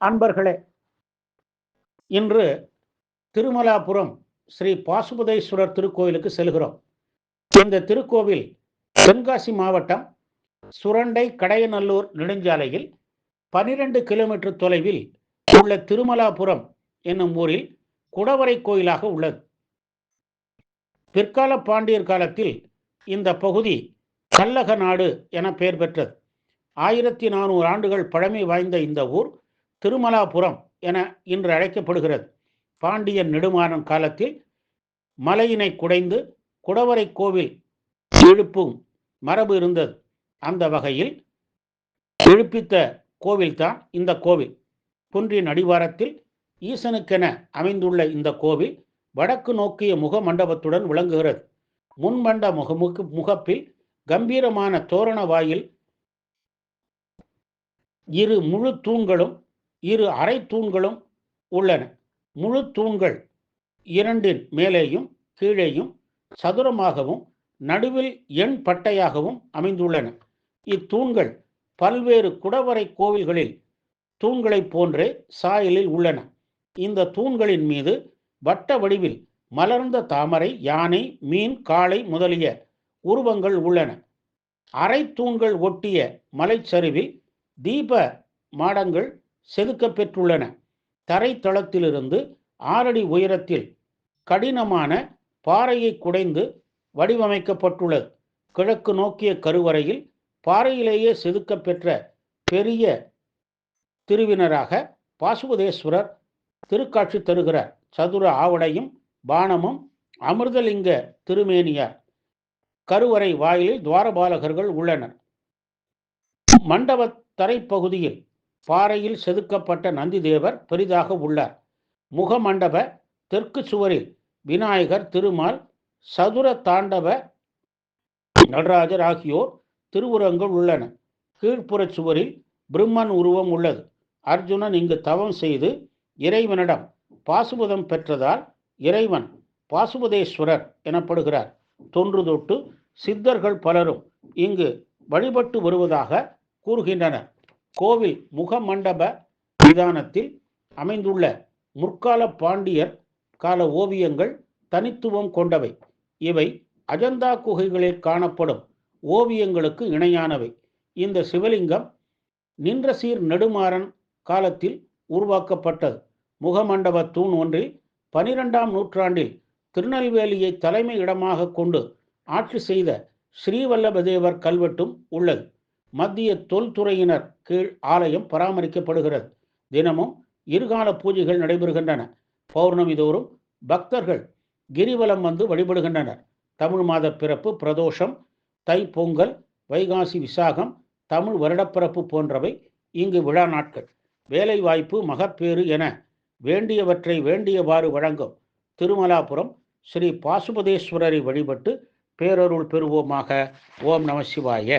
அன்பர்களே இன்று திருமலாபுரம் ஸ்ரீ பாசுபதேஸ்வரர் திருக்கோயிலுக்கு செல்கிறோம். இந்த திருக்கோவில் தென்காசி மாவட்டம் சுரண்டை கடையநல்லூர் நெடுஞ்சாலையில் பனிரெண்டு கிலோமீட்டர் தொலைவில் உள்ள திருமலாபுரம் என்னும் ஊரில் குடவரை கோயிலாக உள்ளது. பிற்கால பாண்டியர் காலத்தில் இந்த பகுதி கல்லக நாடு என பெயர் பெற்றது. ஆயிரத்தி நானூறு ஆண்டுகள் பழமை வாய்ந்த இந்த ஊர் திருமலாபுரம் என இன்று அழைக்கப்படுகிறது. பாண்டியன் நெடுமாறன் காலத்தில் மலையினை குடைந்து குடவரை கோவில் எழுப்பும் மரபு இருந்தது. அந்த வகையில் எழுப்பித்த கோவில்தான் இந்த கோவில். குன்றின் அடிவாரத்தில் ஈசனுக்கென அமைந்துள்ள இந்த கோவில் வடக்கு நோக்கிய முக மண்டபத்துடன் விளங்குகிறது. முன்மண்ட முகமுக்கு முகப்பில் கம்பீரமான தோரண வாயில் இரு முழு தூண்களும் இரு அரை தூண்களும் உள்ளன. முழு தூண்கள் இரண்டின் மேலேயும் கீழேயும் சதுரமாகவும் நடுவில் எண் பட்டையாகவும் அமைந்துள்ளன. இத்தூண்கள் பல்வேறு குடவரை கோவில்களில் தூண்களைப் போன்றே சாயலில் உள்ளன. இந்த தூண்களின் மீது வட்ட வடிவில் மலர்ந்த தாமரை யானை மீன் காளை முதலிய உருவங்கள் உள்ளன. அரை தூண்கள் ஒட்டிய மலைச்சரிவில் தீப மாடங்கள் செதுக்கப் பெற்றுள்ளன. தரைத்தளத்திலிருந்து ஆறடி உயரத்தில் கடினமான பாறையை குடைந்து வடிவமைக்கப்பட்டுள்ளது. கிழக்கு நோக்கிய கருவறையில் பாறையிலேயே செதுக்கப் பெற்ற பெரிய திருவினராக பாசுபதேஸ்வரர் திருக்காட்சி தருகிறார். சதுர ஆவடையும் பானமும் அமிர்தலிங்க திருமேனியார். கருவறை வாயிலில் துவாரபாலகர்கள் உள்ளனர். மண்டப தரைப்பகுதியில் பாறையில் செதுக்கப்பட்ட நந்திதேவர் பெரிதாக உள்ளார். முகமண்டப தெற்கு சுவரில் விநாயகர் திருமால் சதுர தாண்டவ நடராஜர் ஆகியோர் திருவுரங்கள் உள்ளன. கீழ்ப்புறச் சுவரில் பிரம்மன் உருவம் உள்ளது. அர்ஜுனன் இங்கு தவம் செய்து இறைவனிடம் பாசுபதம் பெற்றதால் இறைவன் பாசுபதேஸ்வரர் எனப்படுகிறார். தொன்று தொட்டு சித்தர்கள் பலரும் இங்கு வழிபட்டு வருவதாக கூறுகின்றனர். கோவில் முகமண்டப விதானத்தில் அமைந்துள்ள முற்கால பாண்டியர் கால ஓவியங்கள் தனித்துவம் கொண்டவை. இவை அஜந்தா குகைகளில் காணப்படும் ஓவியங்களுக்கு இணையானவை. இந்த சிவலிங்கம் நின்ற சீர் நெடுமாறன் காலத்தில் உருவாக்கப்பட்டது. முகமண்டப தூண் ஒன்றில் பனிரெண்டாம் நூற்றாண்டில் திருநெல்வேலியை தலைமை இடமாக கொண்டு ஆட்சி செய்த ஸ்ரீவல்லபதேவர் கல்வெட்டும் உள்ளது. மத்திய தொல்துறையினர் கீழ் ஆலயம் பராமரிக்கப்படுகிறது. தினமும் இருகால பூஜைகள் நடைபெறுகின்றன. பௌர்ணமி தோறும் பக்தர்கள் கிரிவலம் வந்து வழிபடுகின்றனர். தமிழ் மாத பிறப்பு பிரதோஷம் தை பொங்கல் வைகாசி விசாகம் தமிழ் வருடப்பிறப்பு போன்றவை இங்கு விழா நாட்கள். வேலைவாய்ப்பு மகப்பேறு என வேண்டியவற்றை வேண்டியவாறு வழங்கும் திருமலாபுரம் ஸ்ரீ பாசுபதேஸ்வரரை வழிபட்டு பேரருள் பெறுவோமாக. ஓம் நம சிவாய.